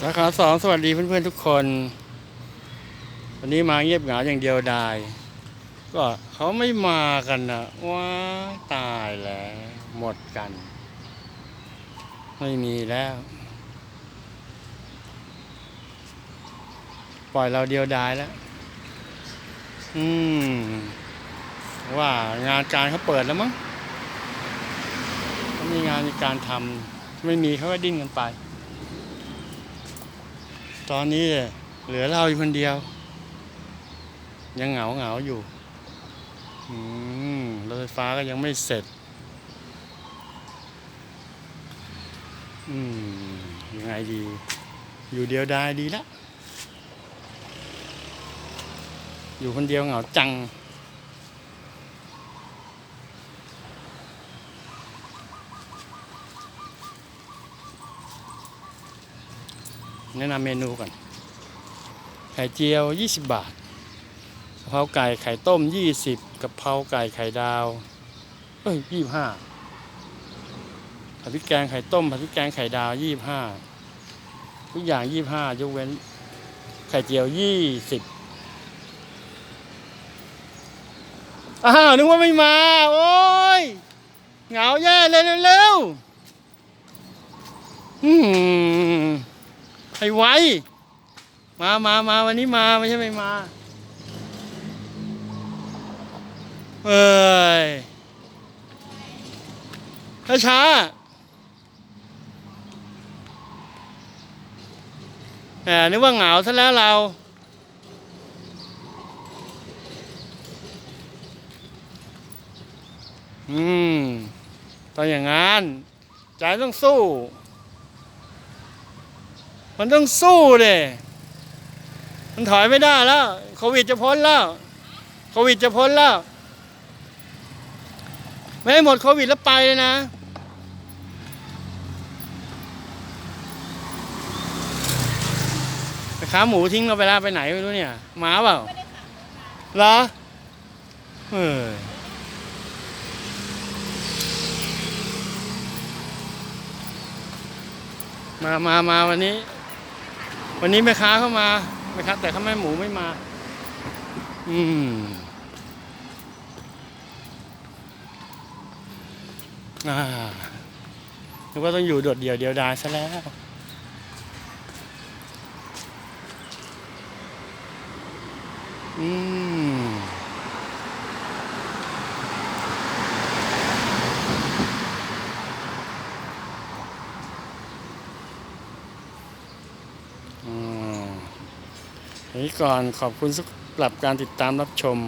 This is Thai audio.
สาขาสองสวัสดีเพื่อนๆทุกคน วันนี้มาเงียบเหงาอย่างเดียวดาย ก็เขาไม่มากันนะว้าตายแล้ว หมดกัน ไม่มีแล้ว ปล่อยเราเดียวดายแล้ว อืม ว่างานการเขาเปิดแล้วมั้งเขามีงานมีการทำไม่มีเขาก็ดิ้นกันไป ตอนนี้เหลือเราอยู่คนเดียว ยังเหงาเหงาอยู่อืมรถไฟฟ้าก็ยังไม่เสร็จอืมยังไงดี อยู่เดียวดายดีละ อยู่คนเดียวเหงาจัง แนะนำเมนูก่อน ไข่เจียว 20 บาทกะเพราไก่ไข่ต้ม 20กะเพราไก่ไข่ดาว เอ้ย 25ผัดพริกแกงไข่ต้มผัดพริกแกงไข่ดาว 25 ทุกอย่าง 25 ยกเว้น ไข่เจียว 20อ้าวนึกว่าไม่มา โอ้ยเหงาแย่เลยเร็วๆอืม ให้ไวมามามาวันนี้มาไม่ใช่ไม่มา เอ้ยช้าช้าแหมนึกว่าเหงาซะแล้วเรา อืมตองอย่างงั้น ใจต้องสู้ มันต้องสู้เลยมันถอยไม่ได้แล้วโควิดจะพ้นแล้วโควิดจะพ้นแล้ว ไม่ให้หมดโควิดแล้วไปเลยนะ ไปขาหมูทิ้งเราไปแล้วไปไหนไม่รู้เนี่ย หมาเปล่าเหรอเออมามามาวันนี้ วันนี้แม่ค้าเข้ามาแม่ค้าแต่ข้าแม่หมูไม่มา อืมอ่านึกว่าต้องอยู่โดดเดี่ยวเดียวดายซะแล้ว อืม อืมที นี้ก่อนขอบคุณสำหรับการติดตามรับชม